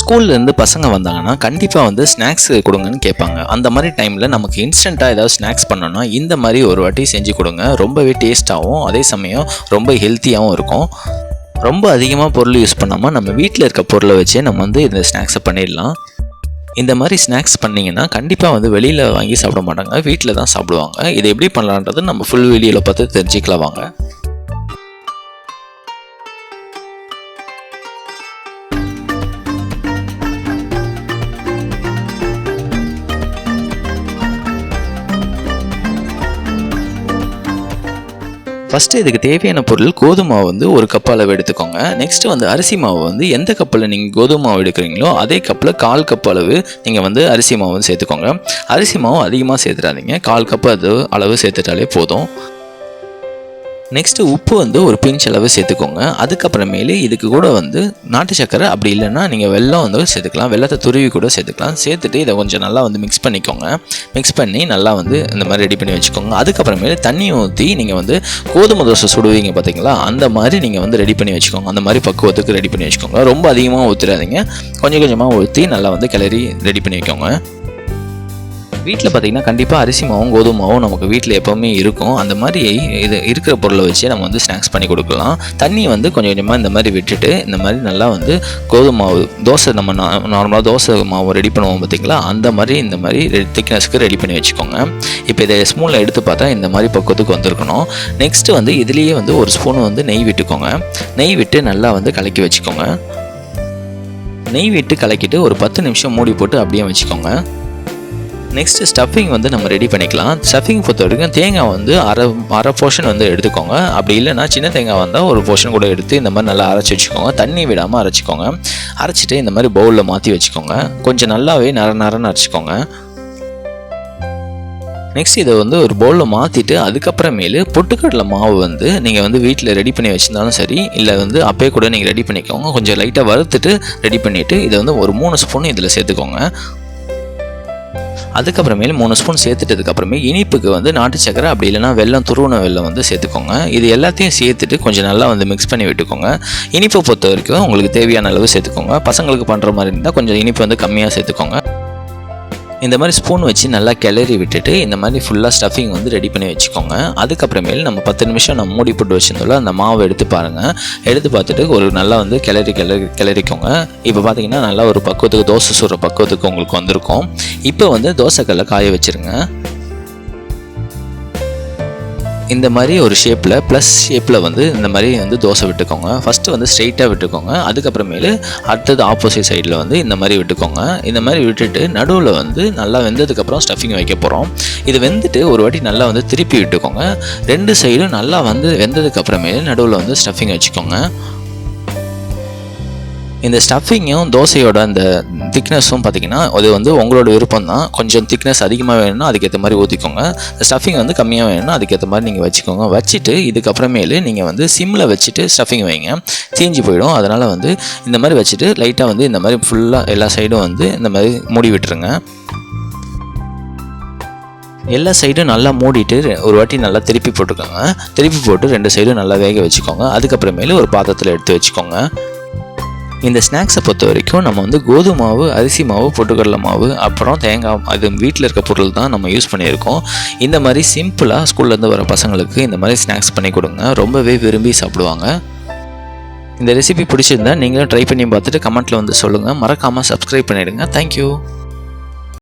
ஸ்கூல்லேருந்து பசங்க வந்தாங்கன்னா கண்டிப்பாக வந்து ஸ்நாக்ஸ் கொடுங்கன்னு கேட்பாங்க. அந்த மாதிரி டைமில் நமக்கு இன்ஸ்டண்ட்டாக ஏதாவது ஸ்நாக்ஸ் பண்ணோன்னா இந்த மாதிரி ஒரு வாட்டி செஞ்சு கொடுங்க. ரொம்பவே டேஸ்ட்டாகவும் அதே சமயம் ரொம்ப ஹெல்த்தியாகவும் இருக்கும். ரொம்ப அதிகமாக பொருள் யூஸ் பண்ணாமல் நம்ம வீட்டில் இருக்க பொருளை வச்சே நம்ம வந்து இந்த ஸ்நாக்ஸை பண்ணிடலாம். இந்த மாதிரி ஸ்நாக்ஸ் பண்ணிங்கன்னா கண்டிப்பாக வந்து வெளியில் வாங்கி சாப்பிட மாட்டாங்க வீட்டில் தான் சாப்பிடுவாங்க. இதை எப்படி பண்ணலான்றது நம்ம ஃபுல் வீடியோவில் பார்த்து தெரிஞ்சுக்கலாம் வாங்க. ஃபஸ்ட்டு இதுக்கு தேவையான பொருள் கோதுமை மாவு வந்து ஒரு கப் அளவு எடுத்துக்கோங்க. நெக்ஸ்ட் வந்து அரிசி மாவு வந்து எந்த கப்பில் நீங்கள் கோதுமை மாவு எடுக்கிறீங்களோ அதே கப்பில் கால் கப் அளவு நீங்கள் வந்து அரிசி மாவு வந்து சேர்த்துக்கோங்க. அரிசி மாவு அதிகமாக சேர்த்துடாதீங்க கால் கப் அது அளவு சேர்த்துட்டாலே போதும். நெக்ஸ்ட்டு உப்பு வந்து ஒரு பிஞ்ச் அளவு சேர்த்துக்கோங்க. அதுக்கப்புறமேலு இதுக்கு கூட வந்து நாட்டு சக்கரை அப்படி இல்லைன்னா நீங்கள் வெல்லம் வந்து சேர்த்துக்கலாம். வெள்ளத்தை துருவி கூட சேர்த்துக்கலாம். சேர்த்துட்டு இதை கொஞ்சம் நல்லா வந்து மிக்ஸ் பண்ணிக்கோங்க. மிக்ஸ் பண்ணி நல்லா வந்து இந்த மாதிரி ரெடி பண்ணி வச்சுக்கோங்க. அதுக்கப்புறமேலு தண்ணி ஊற்றி நீங்கள் வந்து கோதுமை தோசை சுடுவீங்க பார்த்தீங்களா அந்த மாதிரி நீங்கள் வந்து ரெடி பண்ணி வச்சுக்கோங்க. அந்த மாதிரி பக்குவத்துக்கு ரெடி பண்ணி வச்சுக்கோங்க. ரொம்ப அதிகமாக ஊற்றிடாதீங்க கொஞ்சம் கொஞ்சமாக ஊற்றி நல்லா வந்து கிளறி ரெடி பண்ணி வைக்கோங்க. வீட்டில் பார்த்தீங்கன்னா கண்டிப்பாக அரிசி மாவும் கோதுமை மாவும் நமக்கு வீட்டில் எப்போவுமே இருக்கும். அந்த மாதிரி இது இருக்கிற பொருளை வச்சு நம்ம வந்து ஸ்நாக்ஸ் பண்ணி கொடுக்கலாம். தண்ணி வந்து கொஞ்சம் கொஞ்சமாக இந்த மாதிரி விட்டுட்டு இந்த மாதிரி நல்லா வந்து கோதுமை மாவு தோசை நம்ம நார்மலாக தோசை மாவு ரெடி பண்ணுவோம் பார்த்திங்களா அந்த மாதிரி இந்த மாதிரி திக்னஸ்க்கு ரெடி பண்ணி வச்சுக்கோங்க. இப்போ இதை ஸ்பூனில் எடுத்து பார்த்தா இந்த மாதிரி பக்குவத்துக்கு வந்திருக்கணும். நெக்ஸ்ட்டு வந்து இதுலேயே வந்து ஒரு ஸ்பூன் வந்து நெய் விட்டுக்கோங்க. நெய் விட்டு நல்லா வந்து கலக்கி வச்சுக்கோங்க. நெய் விட்டு கலக்கிட்டு ஒரு பத்து நிமிஷம் மூடி போட்டு அப்படியே வச்சுக்கோங்க. நெக்ஸ்ட் ஸ்டஃபிங் வந்து நம்ம ரெடி பண்ணிக்கலாம். ஸ்டஃபிங் பொறுத்த வரைக்கும் தேங்காய் வந்து அரை அரை போர்ஷன் வந்து எடுத்துக்கோங்க. அப்படி இல்லைன்னா சின்ன தேங்காய் வந்தால் ஒரு போர்ஷன் கூட எடுத்து இந்த மாதிரி நல்லா அரைச்சி வச்சுக்கோங்க. தண்ணி விடாமல் அரைச்சிக்கோங்க. அரைச்சிட்டு இந்த மாதிரி பவுலில் மாற்றி வச்சுக்கோங்க. கொஞ்சம் நல்லாவே நர நரன்னு அரைச்சிக்கோங்க. நெக்ஸ்ட் இதை வந்து ஒரு பவுலில் மாற்றிட்டு அதுக்கப்புறமேலு பொட்டுக்கடலை மாவு வந்து நீங்கள் வந்து வீட்டில் ரெடி பண்ணி வச்சுருந்தாலும் சரி இல்லை வந்து அப்பயே கூட நீங்கள் ரெடி பண்ணிக்கோங்க. கொஞ்சம் லைட்டாக வறுத்துட்டு ரெடி பண்ணிவிட்டு இதை வந்து ஒரு மூணு ஸ்பூன் இதில் சேர்த்துக்கோங்க. அதுக்கப்புறமேல் மூணு ஸ்பூன் சேர்த்துட்டதுக்கப்புறமே இனிப்புக்கு வந்து நாட்டு சக்கரை அப்படி இல்லைனா வெல்லம் துருவன வெல்லம் வந்து சேர்த்துக்கோங்க. இது எல்லாத்தையும் சேர்த்துட்டு கொஞ்சம் நல்லா வந்து மிக்ஸ் பண்ணி விட்டுக்கோங்க. இனிப்பை பொறுத்த வரைக்கும் உங்களுக்கு தேவையான அளவு சேர்த்துக்கோங்க. பசங்களுக்கு பண்ணுற மாதிரி இருந்தால் கொஞ்சம் இனிப்பு வந்து கம்மியாக சேர்த்துக்கோங்க. இந்த மாதிரி ஸ்பூன் வச்சு நல்லா கிளறி விட்டுட்டு இந்த மாதிரி ஃபுல்லாக ஸ்டஃபிங் வந்து ரெடி பண்ணி வச்சுக்கோங்க. அதுக்கப்புறமேல் நம்ம பத்து நிமிஷம் நம்ம மூடி போட்டு வச்சிருந்தோம்ல அந்த மாவை எடுத்து பாருங்கள் எடுத்து பார்த்துட்டு ஒரு நல்லா வந்து கிளறி கிளறி கிளறிக்கோங்க. இப்போ பார்த்தீங்கன்னா நல்லா ஒரு பக்குவத்துக்கு தோசை சுடுற பக்குவத்துக்கு உங்களுக்கு வந்திருக்கும். இப்போ வந்து தோசைக்கல்லை காய வச்சுருங்க. இந்த மாதிரி ஒரு ஷேப்பில் ப்ளஸ் ஷேப்பில் வந்து இந்த மாதிரி வந்து தோசை விட்டுக்கோங்க. ஃபஸ்ட்டு வந்து ஸ்ட்ரெயிட்டாக விட்டுக்கோங்க. அதுக்கப்புறமேலு அடுத்தது ஆப்போசிட் சைடில் வந்து இந்த மாதிரி விட்டுக்கோங்க. இந்த மாதிரி விட்டுட்டு நடுவில் வந்து நல்லா வெந்ததுக்கப்புறம் ஸ்டஃபிங் வைக்க போகிறோம் இது வெந்துட்டு ஒரு வாட்டி நல்லா வந்து திருப்பி விட்டுக்கோங்க. ரெண்டு சைடும் நல்லா வந்து வெந்ததுக்கப்புறமேலு நடுவில் வந்து ஸ்டஃபிங் வச்சுக்கோங்க. இந்த ஸ்டஃபிங்கும் தோசையோட அந்த திக்னஸும் பார்த்தீங்கன்னா அது வந்து உங்களோட விருப்பம் தான் கொஞ்சம் திக்னஸ் அதிகமாக வேணும்னா அதுக்கேற்ற மாதிரி ஊற்றிக்கோங்க ஸ்டஃபிங் வந்து கம்மியாக வேணும்னா அதுக்கேற்ற மாதிரி நீங்கள் வச்சுக்கோங்க. வச்சுட்டு இதுக்கப்புறமேலு நீங்கள் வந்து சிம்மில் வச்சுட்டு ஸ்டஃபிங் வைங்க. தீஞ்சு போயிடும். அதனால் வந்து இந்த மாதிரி வச்சுட்டு லைட்டாக வந்து இந்த மாதிரி ஃபுல்லாக எல்லா சைடும் வந்து இந்த மாதிரி மூடி விட்டுருங்க. எல்லா சைடும் நல்லா மூடிட்டு ஒரு வாட்டி நல்லா திருப்பி போட்டுக்கோங்க. திருப்பி போட்டு ரெண்டு சைடும் நல்லா வேக வச்சுக்கோங்க. அதுக்கப்புறமேலு ஒரு பாத்திரத்தில் எடுத்து வச்சுக்கோங்க. இந்த ஸ்நாக்ஸை பொறுத்த வரைக்கும் நம்ம வந்து கோதுமை மாவு அரிசி மாவு பொட்டுக்கடலை மாவு அப்புறம் தேங்காய் அது வீட்டில் இருக்க பொருள் தான் நம்ம யூஸ் பண்ணியிருக்கோம். இந்த மாதிரி சிம்பிளாக ஸ்கூல்லேருந்து வர பசங்களுக்கு இந்த மாதிரி ஸ்நாக்ஸ் பண்ணி கொடுங்க. ரொம்பவே விரும்பி சாப்பிடுவாங்க. இந்த ரெசிபி பிடிச்சிருந்தா நீங்களும் ட்ரை பண்ணி பார்த்துட்டு கமெண்ட்டில் வந்து சொல்லுங்கள் மறக்காமல் சப்ஸ்கிரைப் பண்ணிவிடுங்க தேங்க்யூ